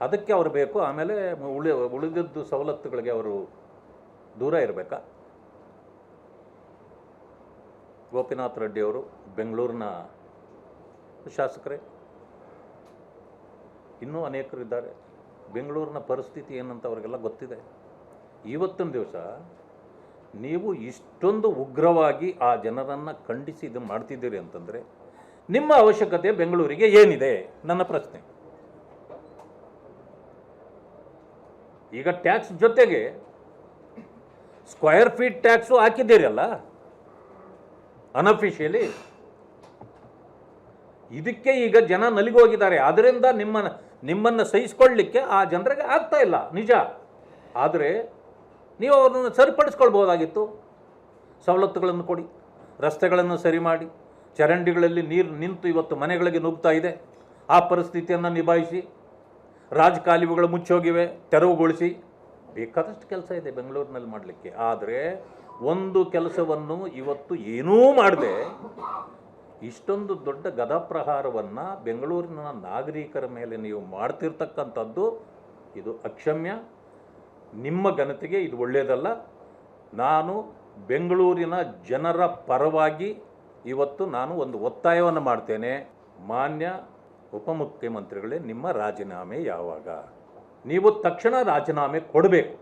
ಅದಕ್ಕೆ ಅವರು ಬೇಕು. ಆಮೇಲೆ ಉಳಿ, ಉಳಿದಿದ್ದು ಸವಲತ್ತುಗಳಿಗೆ ಅವರು ದೂರ ಇರಬೇಕಾ? ಗೋಪಿನಾಥ್ ರೆಡ್ಡಿ ಅವರು ಬೆಂಗಳೂರಿನ ಶಾಸಕರೇ. ಇನ್ನೂ ಅನೇಕರು ಇದ್ದಾರೆ. ಬೆಂಗಳೂರಿನ ಪರಿಸ್ಥಿತಿ ಏನಂತ ಅವರಿಗೆಲ್ಲ ಗೊತ್ತಿದೆ. ಇವತ್ತಿನ ದಿವಸ ನೀವು ಇಷ್ಟೊಂದು ಉಗ್ರವಾಗಿ ಆ ಜನರನ್ನು ಖಂಡಿಸಿ ಇದು ಮಾಡ್ತಿದ್ದೀರಿ ಅಂತಂದರೆ ನಿಮ್ಮ ಅವಶ್ಯಕತೆ ಬೆಂಗಳೂರಿಗೆ ಏನಿದೆ? ನನ್ನ ಪ್ರಶ್ನೆ. ಈಗ ಟ್ಯಾಕ್ಸ್ ಜೊತೆಗೆ ಸ್ಕ್ವಯರ್ ಫೀಟ್ ಟ್ಯಾಕ್ಸು ಹಾಕಿದ್ದೀರಲ್ಲ? ಅನಫಿಷಿಯಲಿ ಇದಕ್ಕೆ ಈಗ ಜನ ನಲಿಗೋಗಿದ್ದಾರೆ ಅದರಿಂದ ನಿಮ್ಮ ನಿಮ್ಮನ್ನು ಸಹಿಸ್ಕೊಳ್ಳಿಕ್ಕೆ ಆ ಜನರಿಗೆ ಆಗ್ತಾ ಇಲ್ಲ. ನಿಜ. ಆದರೆ ನೀವು ಅವರನ್ನು ಸರಿಪಡಿಸ್ಕೊಳ್ಬೋದಾಗಿತ್ತು ಸವಲತ್ತುಗಳನ್ನು ಕೊಡಿ, ರಸ್ತೆಗಳನ್ನು ಸರಿ ಮಾಡಿ, ಚರಂಡಿಗಳಲ್ಲಿ ನೀರು ನಿಂತು ಇವತ್ತು ಮನೆಗಳಿಗೆ ನುಗ್ತಾ ಇದೆ. ಆ ಪರಿಸ್ಥಿತಿಯನ್ನು ನಿಭಾಯಿಸಿ. ರಾಜಕಾಲುವೆಗಳು ಮುಚ್ಚೋಗಿವೆ ತೆರವುಗೊಳಿಸಿ. ಬೇಕಾದಷ್ಟು ಕೆಲಸ ಇದೆ ಬೆಂಗಳೂರಿನಲ್ಲಿ ಮಾಡಲಿಕ್ಕೆ. ಆದರೆ ಒಂದು ಕೆಲಸವನ್ನು ಇವತ್ತು ಏನೂ ಮಾಡದೆ. ಇಷ್ಟೊಂದು ದೊಡ್ಡ ಗದಾಪ್ರಹಾರವನ್ನು ಬೆಂಗಳೂರಿನ ನಾಗರಿಕರ ಮೇಲೆ ನೀವು ಮಾಡ್ತಿರ್ತಕ್ಕಂಥದ್ದು ಇದು ಅಕ್ಷಮ್ಯ. ನಿಮ್ಮ ಘನತೆಗೆ ಇದು ಒಳ್ಳೆಯದಲ್ಲ ನಾನು ಬೆಂಗಳೂರಿನ ಜನರ ಪರವಾಗಿ ಇವತ್ತು ನಾನು ಒಂದು ಒತ್ತಾಯವನ್ನು ಮಾಡ್ತೇನೆ. ಮಾನ್ಯ ಉಪಮುಖ್ಯಮಂತ್ರಿಗಳೇ ನಿಮ್ಮ ರಾಜೀನಾಮೆ ಯಾವಾಗ? ನೀವು ತಕ್ಷಣ ರಾಜೀನಾಮೆ ಕೊಡಬೇಕು.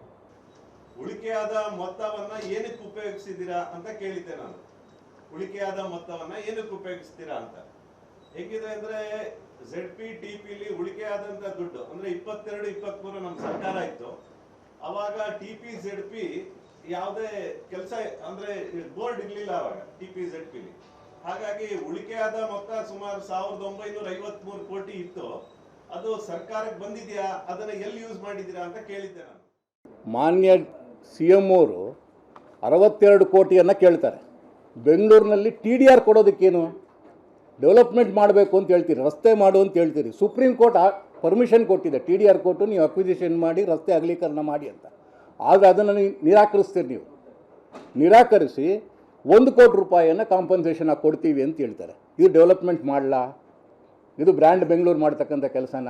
ಉಳಿಕೆಯಾದ ಮೊತ್ತವನ್ನ ಏನಕ್ಕೆ ಉಪಯೋಗಿಸಿದ್ದೀರಾ ಅಂತ ಕೇಳಿದ್ದೆ ನಾನು. ಉಳಿಕೆಯಾದ ಮೊತ್ತವನ್ನ ಏನಕ್ಕೆ ಉಪಯೋಗಿಸ್ತೀರಾ ಅಂತ. ಹೆಂಗಿದೆ ಅಂದ್ರೆ ಝೆಡ್ ಪಿ ಟಿ ಪಿಲಿ ಆದಂತ ದುಡ್ಡು, ಅಂದ್ರೆ ಇಪ್ಪತ್ತೆರಡು, ಇಪ್ಪತ್ಮೂರು ನಮ್ಮ ಸರ್ಕಾರ ಇತ್ತು. ಅವಾಗ ಟಿ ಪಿ ಝೆಡ್ ಪಿ ಯಾವುದೇ ಕೆಲಸ, ಅಂದ್ರೆ ಬೋರ್ಡ್ ಇರ್ಲಿಲ್ಲ ಅವಾಗ ಟಿ ಪಿ ಝೆಡ್ ಪಿಲಿ ಹಾಗಾಗಿ ಉಳಿಕೆಯಾದ ಮೊತ್ತ ಸುಮಾರು ಸಾವಿರದ ಒಂಬೈನೂರ ಐವತ್ಮೂರು ಕೋಟಿ ಇತ್ತು. ಅದು ಸರ್ಕಾರಕ್ಕೆ ಬಂದಿದೆಯಾ? ಅದನ್ನ ಎಲ್ಲಿ ಯೂಸ್ ಮಾಡಿದ್ದೀರಾ ಅಂತ ಕೇಳಿದ್ದೆ ನಾನು. ಮಾನ್ಯ ಸಿ ಎಂ ಅವರು ಅರವತ್ತೆರಡು ಕೋಟಿಯನ್ನು ಕೇಳ್ತಾರೆ. ಬೆಂಗಳೂರಿನಲ್ಲಿ ಟಿ ಡಿ ಆರ್ ಕೊಡೋದಕ್ಕೇನು? ಡೆವಲಪ್ಮೆಂಟ್ ಮಾಡಬೇಕು ಅಂತ ಹೇಳ್ತೀರಿ, ರಸ್ತೆ ಮಾಡು ಅಂತ ಹೇಳ್ತೀರಿ. ಸುಪ್ರೀಂ ಕೋರ್ಟ್ ಪರ್ಮಿಷನ್ ಕೊಟ್ಟಿದೆ. ಟಿ ಡಿ ಆರ್ ಕೊಟ್ಟು ನೀವು ಅಕ್ವಿಸಿಷನ್ ಮಾಡಿ, ರಸ್ತೆ ಅಗಲೀಕರಣ ಮಾಡಿ ಅಂತ. ಆದರೆ ಅದನ್ನು ನಿರಾಕರಿಸ್ತೀರಿ ನೀವು. ನಿರಾಕರಿಸಿ ಒಂದು ಕೋಟಿ ರೂಪಾಯಿಯನ್ನು ಕಾಂಪನ್ಸೇಷನ್ ಕೊಡ್ತೀವಿ ಅಂತ ಹೇಳ್ತಾರೆ. ಇದು ಡೆವಲಪ್ಮೆಂಟ್ ಮಾಡಲಾ? ಇದು ಬ್ರ್ಯಾಂಡ್ ಬೆಂಗಳೂರು ಮಾಡ್ತಕ್ಕಂಥ ಕೆಲಸನ?